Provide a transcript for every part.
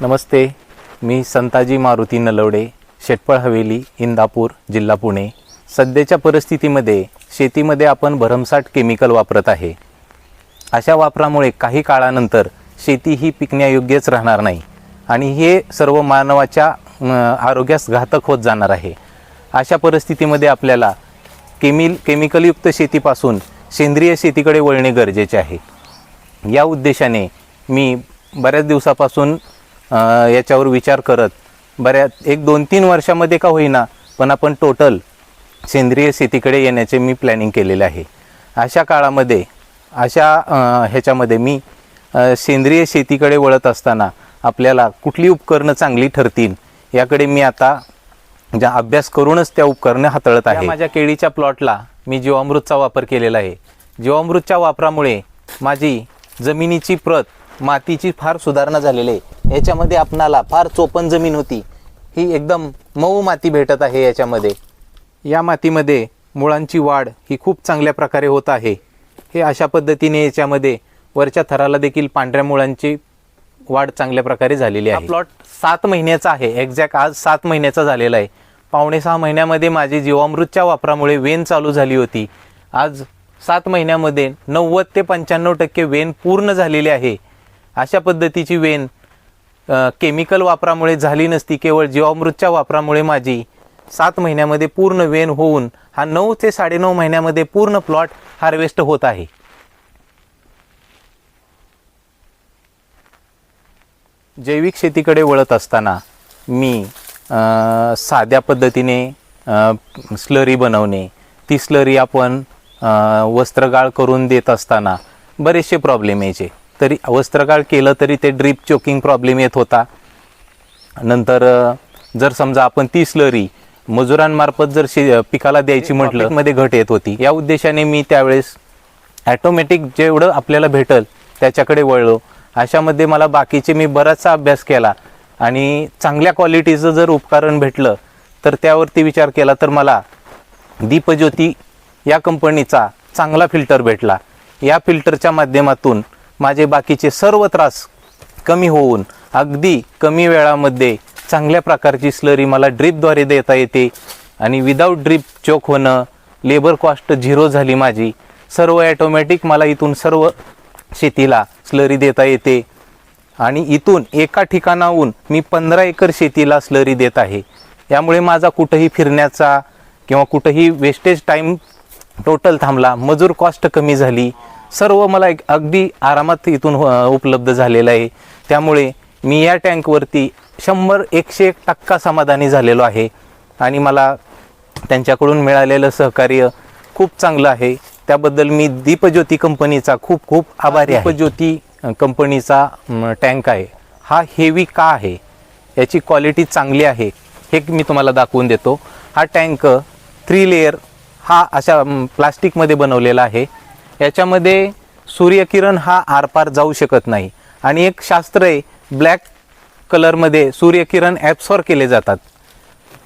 नमस्ते मी संताजी मारुती नलवडे शेटपळ हवेली इंदापूर जिल्हा पुणे. सध्याच्या परिस्थितीमध्ये शेतीमध्ये आपण भरमसाठ केमिकल वापरत आहे. अशा वापरामुळे काही काळानंतर शेती ही पिकण्यायोग्यच राहणार नाही आणि हे सर्व मानवाच्या आरोग्यास घातक होत जाणार आहे. अशा परिस्थितीमध्ये आपल्याला केमिल केमिकलयुक्त शेतीपासून सेंद्रिय शेतीकडे वळणे गरजेचे आहे. या उद्देशाने मी बऱ्याच दिवसापासून याच्यावर विचार करत. बऱ्याच एक दोन तीन वर्षामध्ये का होईना पण आपण टोटल सेंद्रिय शेतीकडे येण्याचे मी प्लॅनिंग केलेले आहे. अशा काळामध्ये अशा ह्याच्यामध्ये मी सेंद्रिय शेतीकडे वळत असताना आपल्याला कुठली उपकरणं चांगली ठरतील याकडे मी आता ज्या अभ्यास करूनच त्या उपकरणे हाताळत आहे. माझ्या केळीच्या प्लॉटला मी जीवामृतचा वापर केलेला आहे. जीवामृतच्या वापरामुळे माझी जमिनीची प्रत मातीची फार सुधारणा झालेली आहे. याच्यामध्ये आपणाला फार चोपन जमीन होती. ही एकदम मऊ माती भेटत आहे याच्यामध्ये. या मातीमध्ये मुळांची वाढ ही खूप चांगल्या प्रकारे होत आहे. हे अशा पद्धतीने याच्यामध्ये वरच्या थराला देखील पांढऱ्या मुळांची वाढ चांगल्या प्रकारे झालेली आहे. प्लॉट सात महिन्याचा आहे. एक्झॅक्ट आज सात महिन्याचा झालेला आहे. पावणे सहा महिन्यामध्ये माझी जीवामृतच्या वापरामुळे वेन चालू झाली होती. आज सात महिन्यामध्ये नव्वद ते पंच्याण्णव टक्के वेन पूर्ण झालेली आहे. अशा पद्धतीची वेन केमिकल वापरामुळे झाली नसती केवळ जीवामृतच्या वापरामुळे माझी सात महिन्यामध्ये पूर्ण वेन होऊन हा नऊ ते साडेनऊ महिन्यामध्ये पूर्ण प्लॉट हार्वेस्ट होत आहे. जैविक शेतीकडे वळत असताना मी साध्या पद्धतीने स्लरी बनवणे ती स्लरी आपण वस्त्रगाळ करून देत असताना बरेचसे प्रॉब्लेम यायचे. तरी वस्त्रगाळ केलं तरी ते ड्रीप चोकिंग प्रॉब्लेम येत होता. नंतर जर समजा आपण ती स्लरी मजुरांमार्फत जर शे पिकाला द्यायची म्हटलं मध्ये घट येत होती. या उद्देशाने मी त्यावेळेस ॲटोमॅटिक जेवढं आपल्याला भेटल त्याच्याकडे वळलो. अशामध्ये मला बाकीचे मी बराचसा अभ्यास केला आणि चांगल्या क्वालिटीचं जर उपकरण भेटलं तर त्यावरती विचार केला तर मला दीपज्योती या कंपनीचा चांगला फिल्टर भेटला. या फिल्टरच्या माध्यमातून माझे बाकीचे सर्व त्रास कमी होऊन अगदी कमी वेळामध्ये चांगल्या प्रकारची स्लरी मला ड्रीपद्वारे देता येते आणि विदाऊट ड्रीप चोक होणं लेबर कॉस्ट झिरो झाली माझी. सर्व ॲटोमॅटिक मला इथून सर्व शेतीला स्लरी देता येते आणि इथून एका ठिकाणाहून मी पंधरा एकर शेतीला स्लरी देत आहे. यामुळे माझा कुठंही फिरण्याचा किंवा कुठंही वेस्टेज टाईम टोटल थांबला. मजूर कॉस्ट कमी झाली. सर्व मला एक अगदी आरामात इथून उपलब्ध झालेलं आहे. त्यामुळे मी या टँकवरती शंभर एकशे एक टक्का समाधानी झालेलो आहे. आणि मला त्यांच्याकडून मिळालेलं सहकार्य खूप चांगलं आहे. त्याबद्दल मी दीपज्योती कंपनीचा खूप खूप आभारी आहे. दीपज्योती कंपनीचा टँक आहे. हा हेवी का आहे? याची क्वालिटी चांगली आहे हे मी तुम्हाला दाखवून देतो. हा टँक थ्री लेअर हा अशा प्लास्टिकमध्ये बनवलेला आहे. याच्यामध्ये सूर्यकिरण हा आरपार जाऊ शकत नाही. आणि एक शास्त्र आहे ब्लॅक कलरमध्ये सूर्यकिरण ॲब्सॉर केले जातात.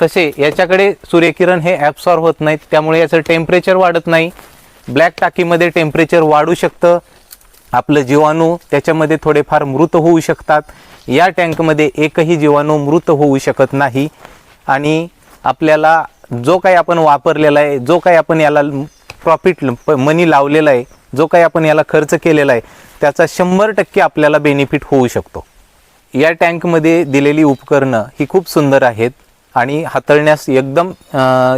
तसे याच्याकडे सूर्यकिरण हे ॲब्सॉर होत नाहीत त्यामुळे याचं टेम्परेचर वाढत नाही. ब्लॅक टाकीमध्ये टेम्परेचर वाढू शकतं. आपलं जीवाणू त्याच्यामध्ये थोडेफार मृत होऊ शकतात. या टँकमध्ये एकही जीवाणू मृत होऊ शकत नाही. आणि आपल्याला जो काही आपण वापरलेला आहे जो काही आपण याला प्रॉफिट मनी लावलेला आहे जो काही आपण याला खर्च केलेला आहे त्याचा शंभर टक्के आपल्याला बेनिफिट होऊ शकतो. या टँकमध्ये दिलेली उपकरणं ही खूप सुंदर आहेत आणि हाताळण्यास एकदम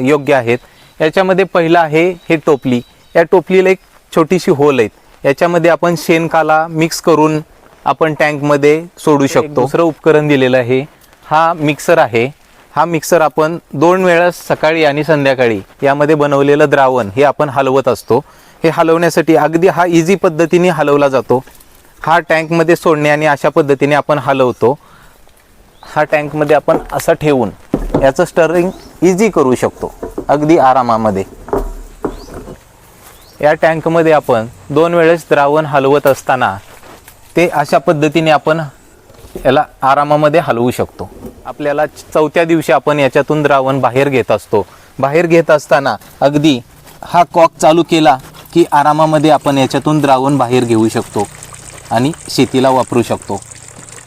योग्य आहेत. याच्यामध्ये पहिलं आहे हे टोपली. या टोपलीला एक छोटीशी होल आहेत. याच्यामध्ये आपण शेणकाला मिक्स करून आपण टँकमध्ये सोडू शकतो. दुसरं उपकरण दिलेलं आहे. हा मिक्सर आहे. हा मिक्सर आपण दोन वेळा सकाळी आणि संध्याकाळी यामध्ये बनवलेलं द्रावण हे आपण हलवत असतो. हे हलवण्यासाठी अगदी हा इझी पद्धतीने हलवला जातो. हा टँकमध्ये सोडणे आणि अशा पद्धतीने आपण हलवतो. हा टँकमध्ये आपण असा ठेवून याचं स्टरिंग इझी करू शकतो. अगदी आरामामध्ये. या टँकमध्ये आपण दोन वेळेस द्रावण हलवत असताना ते अशा पद्धतीने आपण याला आरामामध्ये हलवू शकतो. आपल्याला चौथ्या दिवशी आपण याच्यातून द्रावण बाहेर घेत असतो. बाहेर घेत असताना अगदी हा कॉक चालू केला की आरामामध्ये आपण याच्यातून द्रावण बाहेर घेऊ शकतो आणि शेतीला वापरू शकतो.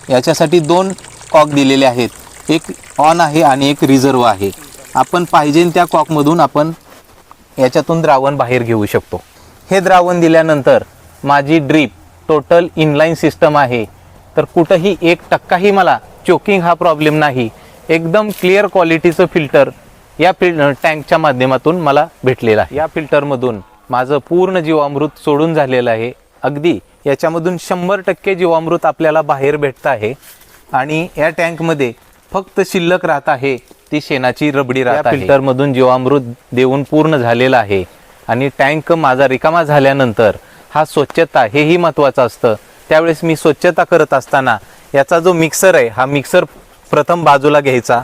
याच्यासाठी दोन कॉक दिलेले आहेत. एक ऑन आहे आणि एक रिझर्व आहे. आपण पाहिजे त्या कॉकमधून आपण याच्यातून द्रावण बाहेर घेऊ शकतो. हे द्रावण दिल्यानंतर माझी ड्रीप टोटल इनलाईन सिस्टम आहे. तर कुठंही एक टक्काही मला चोकिंग हा प्रॉब्लेम नाही. एकदम क्लिअर क्वालिटीचं फिल्टर या फिल टँकच्या माध्यमातून मला भेटलेलं आहे. या फिल्टरमधून माझं पूर्ण जीवामृत सोडून झालेलं आहे. अगदी याच्यामधून शंभर टक्के जीवामृत आपल्याला बाहेर भेटतं आहे. आणि या टँकमध्ये फक्त शिल्लक राहत आहे ती शेणाची रबडी राहत आहे. फिल्टरमधून जीवामृत देऊन पूर्ण झालेलं आहे. आणि टँक माझा रिकामा झाल्यानंतर हा स्वच्छता हेही महत्त्वाचं असतं. त्यावेळेस मी स्वच्छता करत असताना याचा जो मिक्सर आहे हा मिक्सर प्रथम बाजूला घ्यायचा.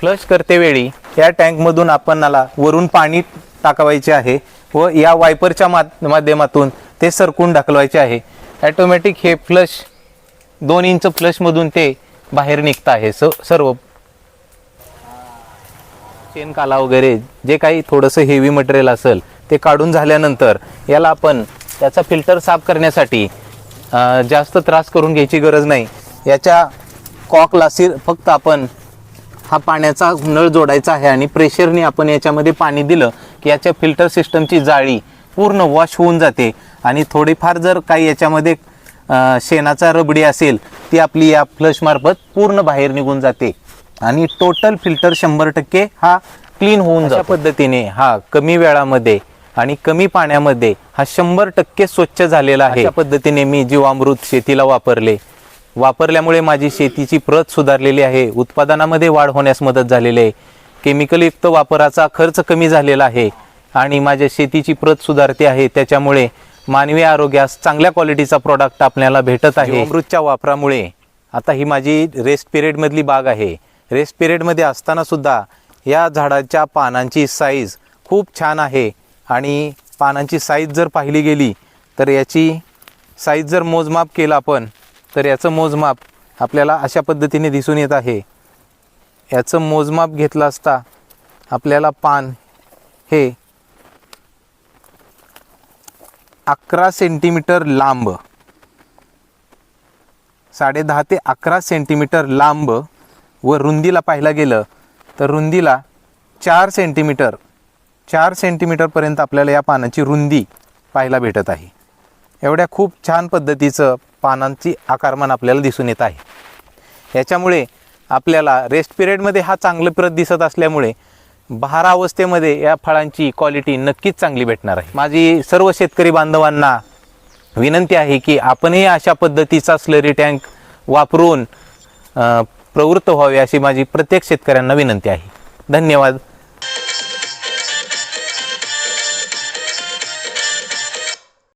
फ्लश करतेवेळी या टँकमधून आपणाला वरून पाणी टाकवायचे आहे व या वायपरच्या माध्यमातून ते सरकून ढकलवायचे आहे. ॲटोमॅटिक हे फ्लश दोन इंच फ्लशमधून ते बाहेर निघतं आहे. स सर्व शेणकाला वगैरे जे काही थोडंसं हेवी मटेरियल असेल ते काढून झाल्यानंतर याला आपण त्याचा फिल्टर साफ करण्यासाठी जास्त त्रास करून घ्यायची गरज नाही. याच्या कॉकला सिर फक्त आपण हा पाण्याचा नळ जोडायचा आहे आणि प्रेशरने आपण याच्यामध्ये पाणी दिलं की याच्या फिल्टर सिस्टमची जाळी पूर्ण वॉश होऊन जाते. आणि थोडीफार जर काही याच्यामध्ये शेणाचा रबडी असेल ती आपली या फ्लशमार्फत पूर्ण बाहेर निघून जाते. आणि टोटल फिल्टर शंभर टक्के हा क्लीन होऊन जातो. पद्धतीने. हा कमी वेळामध्ये. आणि कमी पाण्यामध्ये हा शंभर टक्के स्वच्छ झालेला आहे. अशा पद्धतीने मी जीवामृत शेतीला वापरले. वापरल्यामुळे माझी शेतीची प्रत सुधारलेली आहे. उत्पादनामध्ये वाढ होण्यास मदत झालेली आहे. केमिकलयुक्त वापराचा खर्च कमी झालेला आहे आणि माझ्या शेतीची प्रत सुधारते आहे. त्याच्यामुळे मानवी आरोग्यास चांगल्या क्वालिटीचा प्रॉडक्ट आपल्याला भेटत आहे. अमृतच्या वापरामुळे आता ही माझी रेस्ट पिरियडमधली बाग आहे. रेस्ट पिरियडमध्ये असताना सुद्धा या झाडाच्या पानांची साईज खूप छान आहे. आणि पानांची साईज जर पाहिली गेली तर याची साईज जर मोजमाप केलं आपण तर याचं मोजमाप आपल्याला अशा पद्धतीने दिसून येत आहे. याचं मोजमाप घेतलं असता आपल्याला पान हे अकरा सेंटीमीटर लांब साडे दहा ते अकरा सेंटीमीटर लांब व रुंदीला पाहायला गेलं तर रुंदीला चार सेंटीमीटर चार सेंटीमीटरपर्यंत आपल्याला या पानाची रुंदी पाहायला भेटत आहे. एवढ्या खूप छान पद्धतीचं पानांची आकारमान आपल्याला दिसून येत आहे. याच्यामुळे आपल्याला रेस्ट पिरियडमध्ये हा चांगलं प्रत दिसत असल्यामुळे बहारा अवस्थेमध्ये या फळांची क्वालिटी नक्कीच चांगली भेटणार आहे. माझी सर्व शेतकरी बांधवांना विनंती आहे की आपणही अशा पद्धतीचा स्लरी टँक वापरून प्रवृत्त व्हावे अशी माझी प्रत्येक शेतकऱ्यांना विनंती आहे. धन्यवाद.